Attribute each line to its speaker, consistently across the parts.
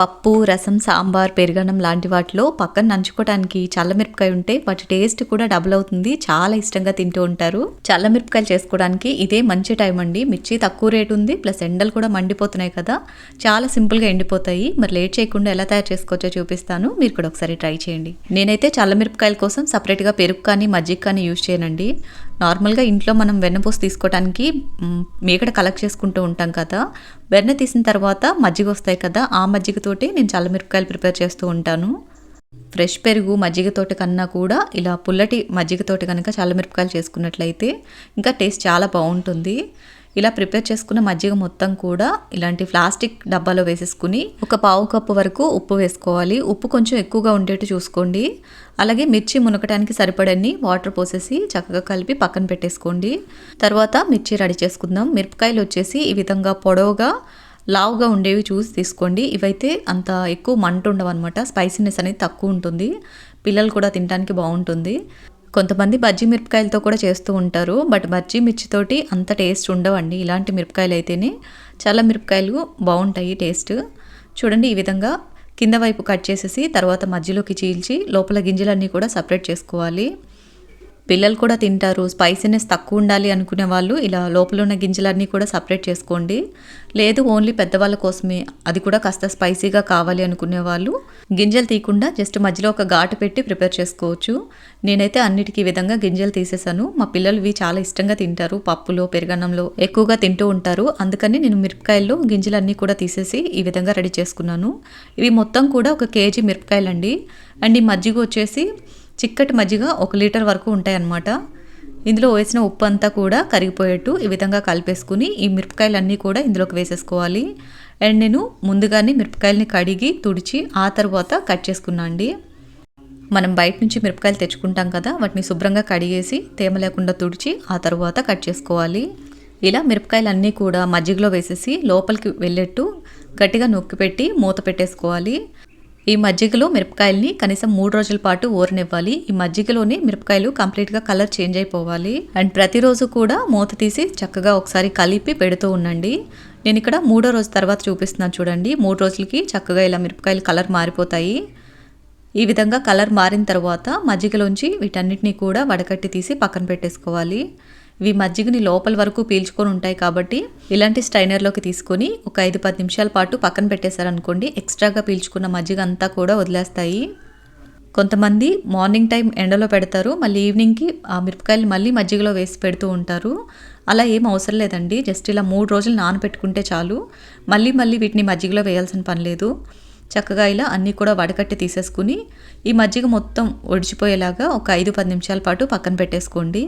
Speaker 1: పప్పు రసం సాంబార్ పెరుగన్నం లాంటి వాటిలో పక్కన నంచుకోవడానికి చల్లమిరపకాయ ఉంటే వాటి టేస్ట్ కూడా డబుల్ అవుతుంది. చాలా ఇష్టంగా తింటూ ఉంటారు. చల్లమిరపకాయలు చేసుకోవడానికి ఇదే మంచి టైం అండి. మిర్చి తక్కువ రేటు ఉంది ప్లస్ ఎండలు కూడా మండిపోతున్నాయి కదా. చాలా సింపుల్గా ఎండిపోతాయి. మరి లేట్ చేయకుండా ఎలా తయారు చేసుకోవచ్చో చూపిస్తాను. మీరు కూడా ఒకసారి ట్రై చేయండి. నేనైతే చల్లమిరపకాయల కోసం సపరేట్గా పెరుగు కానీ మజ్జిగ కానీ యూజ్ చేయనండి. నార్మల్గా ఇంట్లో మనం వెన్నపూస తీసుకోవడానికి మేకడ కలెక్ట్ చేసుకుంటూ ఉంటాం కదా. వెన్న తీసిన తర్వాత మజ్జిగ వస్తాయి కదా ఆ మజ్జిగతోటి నేను చల్లమిరపకాయలు ప్రిపేర్ చేస్తూ ఉంటాను. ఫ్రెష్ పెరుగు మజ్జిగతోటి కన్నా కూడా ఇలా పుల్లటి మజ్జిగతోటి కనుక చల్లమిరపకాయలు చేసుకున్నట్లయితే ఇంకా టేస్ట్ చాలా బాగుంటుంది. ఇలా ప్రిపేర్ చేసుకున్న మజ్జిగ మొత్తం కూడా ఇలాంటి ప్లాస్టిక్ డబ్బాలో వేసేసుకుని ఒక పావు కప్పు వరకు ఉప్పు వేసుకోవాలి. ఉప్పు కొంచెం ఎక్కువగా ఉండేట్టు చూసుకోండి. అలాగే మిర్చి మునకటానికి సరిపడన్ని వాటర్ పోసేసి చక్కగా కలిపి పక్కన పెట్టేసుకోండి. తర్వాత మిర్చి రెడీ చేసుకుందాం. మిరపకాయలు వచ్చేసి ఈ విధంగా పొడవుగా లావుగా ఉండేవి చూసి తీసుకోండి. ఇవైతే అంత ఎక్కువ మంట ఉండవు అనమాట స్పైసీనెస్ అనేది తక్కువ ఉంటుంది. పిల్లలు కూడా తినడానికి బాగుంటుంది. కొంతమంది బజ్జీ మిరపకాయలతో కూడా చేస్తూ ఉంటారు బట్ బజ్జీ మిర్చితోటి అంత టేస్ట్ ఉండవండి. ఇలాంటి మిరపకాయలు అయితేనే చాలా మిరపకాయలు బాగుంటాయి టేస్ట్. చూడండి ఈ విధంగా కింద వైపు కట్ చేసేసి తర్వాత మధ్యలోకి చీల్చి లోపల గింజలన్నీ కూడా సపరేట్ చేసుకోవాలి. పిల్లలు కూడా తింటారు. స్పైసీనెస్ తక్కువ ఉండాలి అనుకునే వాళ్ళు ఇలా లోపల ఉన్న గింజలన్నీ కూడా సపరేట్ చేసుకోండి. లేదు ఓన్లీ పెద్దవాళ్ళ కోసమే. అది కూడా కాస్త స్పైసీగా కావాలి అనుకునే వాళ్ళు. గింజలు తీయకుండా జస్ట్ మధ్యలో ఒక ఘాటు పెట్టి ప్రిపేర్ చేసుకోవచ్చు. నేనైతే అన్నిటికీ ఈ విధంగా గింజలు తీసేసాను. మా పిల్లలు ఇవి చాలా ఇష్టంగా తింటారు. పప్పులో పెరుగన్నంలో ఎక్కువగా తింటూ ఉంటారు. అందుకని నేను మిరపకాయల్లో గింజలన్నీ కూడా తీసేసి ఈ విధంగా రెడీ చేసుకున్నాను. ఇవి మొత్తం కూడా ఒక కేజీ మిరపకాయలండి. అండ్ ఈ మజ్జిగ వచ్చేసి చిక్కటి మజ్జిగ ఒక లీటర్ వరకు ఉంటాయన్నమాట. ఇందులో వేసిన ఉప్పు అంతా కూడా కరిగిపోయేట్టు ఈ విధంగా కలిపేసుకుని ఈ మిరపకాయలన్నీ కూడా ఇందులోకి వేసేసుకోవాలి. అండ్ నేను ముందుగానే మిరపకాయలని కడిగి తుడిచి ఆ తర్వాత కట్ చేసుకున్నా అండి. మనం బయట నుంచి మిరపకాయలు తెచ్చుకుంటాం కదా వాటిని శుభ్రంగా కడిగేసి తేమ లేకుండా తుడిచి ఆ తర్వాత కట్ చేసుకోవాలి. ఇలా మిరపకాయలన్నీ కూడా మజ్జిగలో వేసేసి లోపలికి వెళ్ళేట్టు గట్టిగా నొక్కి పెట్టి మూత పెట్టేసుకోవాలి. ఈ మజ్జిగలో మిరపకాయల్ని కనీసం మూడు రోజుల పాటు ఊరనివ్వాలి ఈ మజ్జిగలోనే మిరపకాయలు కంప్లీట్గా కలర్ చేంజ్ అయిపోవాలి. అండ్ ప్రతిరోజు కూడా మూత తీసి చక్కగా ఒకసారి కలిపి పెడుతూ ఉండండి. నేను ఇక్కడ మూడో రోజు తర్వాత చూపిస్తున్నాను చూడండి. మూడు రోజులకి చక్కగా ఇలా మిరపకాయలు కలర్ మారిపోతాయి. ఈ విధంగా కలర్ మారిన తర్వాత మజ్జిగలోంచి వీటన్నిటిని కూడా వడకట్టి తీసి పక్కన పెట్టేసుకోవాలి. ఇవి మజ్జిగని లోపల వరకు పీల్చుకొని ఉంటాయి కాబట్టి ఇలాంటి స్టైనర్లోకి తీసుకొని ఒక ఐదు పది నిమిషాల పాటు పక్కన పెట్టేశారనుకోండి ఎక్స్ట్రాగా పీల్చుకున్న మజ్జిగ అంతా కూడా వదిలేస్తాయి. కొంతమంది మార్నింగ్ టైం ఎండలో పెడతారు మళ్ళీ ఈవినింగ్కి ఆ మిరపకాయలు మళ్ళీ మజ్జిగలో వేసి పెడుతూ ఉంటారు. అలా ఏం అవసరం లేదండి జస్ట్ ఇలా మూడు రోజులు నానబెట్టుకుంటే చాలు. మళ్ళీ మళ్ళీ వీటిని మజ్జిగలో వేయాల్సిన పని లేదు. చక్కగా ఇలా అన్నీ కూడా వడకట్టి తీసేసుకుని ఈ మజ్జిగ మొత్తం ఒడిచిపోయేలాగా ఒక ఐదు పది నిమిషాల పాటు పక్కన పెట్టేసుకోండి.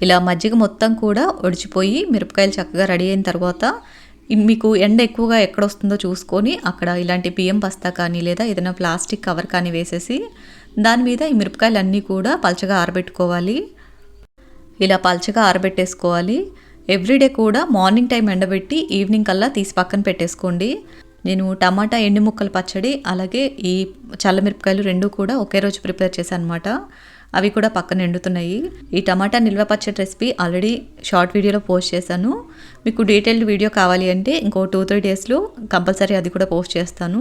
Speaker 1: ఇలా మజ్జిగ మొత్తం కూడా ఒడిచిపోయి మిరపకాయలు చక్కగా రెడీ అయిన తర్వాత మీకు ఎండ ఎక్కువగా ఎక్కడ వస్తుందో చూసుకొని అక్కడ ఇలాంటి బియ్యం బస్తా కానీ లేదా ఏదైనా ప్లాస్టిక్ కవర్ కానీ వేసేసి దాని మీద ఈ మిరపకాయలు అన్నీ కూడా పలచగా ఆరబెట్టుకోవాలి. ఇలా పల్చగా ఆరబెట్టేసుకోవాలి. ఎవ్రీడే కూడా మార్నింగ్ టైం ఎండబెట్టి ఈవినింగ్ కల్లా తీసి పక్కన పెట్టేసుకోండి. నేను టమాటా ఎండు ముక్కల పచ్చడి అలాగే ఈ చల్లమిరపకాయలు రెండు కూడా ఒకే రోజు ప్రిపేర్ చేశాను అనమాట అవి కూడా పక్కన ఎండుతున్నాయి. ఈ టమాటా నిల్వ పచ్చడి రెసిపీ ఆల్రెడీ షార్ట్ వీడియోలో పోస్ట్ చేశాను. మీకు డీటెయిల్డ్ వీడియో కావాలి అంటే ఇంకో టూ త్రీ డేస్లో కంపల్సరీ అది కూడా పోస్ట్ చేస్తాను.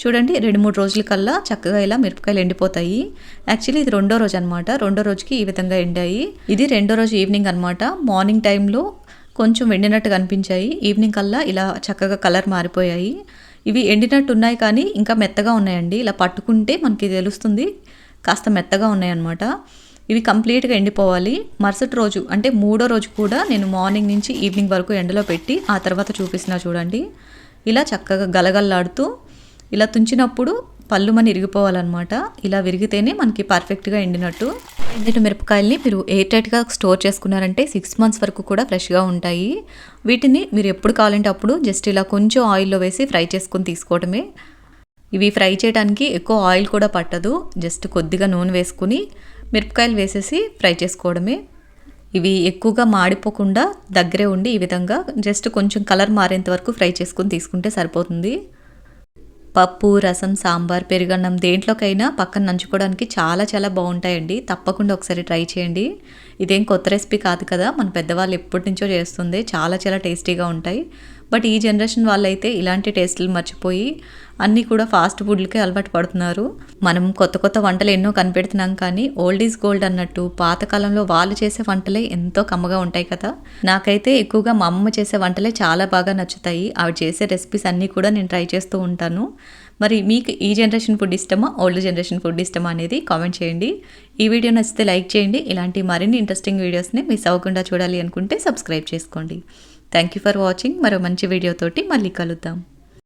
Speaker 1: చూడండి రెండు మూడు రోజుల కల్లా చక్కగా ఇలా మిరపకాయలు ఎండిపోతాయి. యాక్చువల్లీ ఇది రెండో రోజు అనమాట రెండో రోజుకి ఈ విధంగా ఎండాయి. ఇది రెండో రోజు ఈవినింగ్ అనమాట మార్నింగ్ టైంలో కొంచెం ఎండినట్టు కనిపించాయి. ఈవినింగ్ కల్లా ఇలా చక్కగా కలర్ మారిపోయాయి. ఇవి ఎండినట్టు ఉన్నాయి కానీ ఇంకా మెత్తగా ఉన్నాయండి. ఇలా పట్టుకుంటే మనకి తెలుస్తుంది కాస్త మెత్తగా ఉన్నాయన్నమాట. ఇవి కంప్లీట్గా ఎండిపోవాలి. మరుసటి రోజు అంటే మూడో రోజు కూడా నేను మార్నింగ్ నుంచి ఈవినింగ్ వరకు ఎండలో పెట్టి ఆ తర్వాత చూపిస్తున్నా చూడండి. ఇలా చక్కగా గలగల్లాడుతూ ఇలా తుంచినప్పుడు పళ్ళు మన ఇరిగిపోవాలన్నమాట ఇలా విరిగితేనే మనకి పర్ఫెక్ట్గా ఎండినట్టు. ఎండిన మిరపకాయల్ని మీరు ఎయిర్ టైట్గా స్టోర్ చేసుకున్నారంటే సిక్స్ మంత్స్ వరకు కూడా ఫ్రెష్గా ఉంటాయి. వీటిని మీరు ఎప్పుడు కావాలంటే అప్పుడు జస్ట్ ఇలా కొంచెం ఆయిల్లో వేసి ఫ్రై చేసుకొని తీసుకోవడమే ఇవి ఫ్రై చేయడానికి ఎక్కువ ఆయిల్ కూడా పట్టదు. జస్ట్ కొద్దిగా నూనె వేసుకుని మిరపకాయలు వేసేసి ఫ్రై చేసుకోవడమే. ఇవి ఎక్కువగా మాడిపోకుండా దగ్గరే ఉండి ఈ విధంగా జస్ట్ కొంచెం కలర్ మారేంత వరకు ఫ్రై చేసుకుని తీసుకుంటే సరిపోతుంది. పప్పు రసం సాంబార్ పెరుగన్నం దేంట్లోకైనా పక్కన నంచుకోవడానికి చాలా చాలా బాగుంటాయండి. తప్పకుండా ఒకసారి ట్రై చేయండి. ఇదేం కొత్త రెసిపీ కాదు కదా మన పెద్దవాళ్ళు ఎప్పటి నుంచో చేస్తుంది చాలా చాలా టేస్టీగా ఉంటాయి. బట్ ఈ జనరేషన్ వాళ్ళైతే ఇలాంటి టేస్ట్లు మర్చిపోయి అన్నీ కూడా ఫాస్ట్ ఫుడ్లకే అలవాటు పడుతున్నారు. మనం కొత్త కొత్త వంటలు ఎన్నో కనిపెడుతున్నాం కానీ ఓల్డ్ ఈజ్ గోల్డ్ అన్నట్టు పాతకాలంలో వాళ్ళు చేసే వంటలే ఎంతో కమ్మగా ఉంటాయి కదా. నాకైతే ఎక్కువగా మా అమ్మ చేసే వంటలే చాలా బాగా నచ్చుతాయి. ఆవిడ చేసే రెసిపీస్ అన్నీ కూడా నేను ట్రై చేస్తూ ఉంటాను. మరి మీకు ఈ జనరేషన్ ఫుడ్ ఇష్టమా ఓల్డ్ జనరేషన్ ఫుడ్ ఇష్టమా అనేది కామెంట్ చేయండి. ఈ వీడియో నచ్చితే లైక్ చేయండి. ఇలాంటి మరిన్ని ఇంట్రెస్టింగ్ వీడియోస్ని మిస్ అవ్వకుండా చూడాలి అనుకుంటే సబ్స్క్రైబ్ చేసుకోండి. థ్యాంక్ యూ ఫర్ వాచింగ్ మరో మంచి వీడియోతోటి మళ్ళీ కలుద్దాం.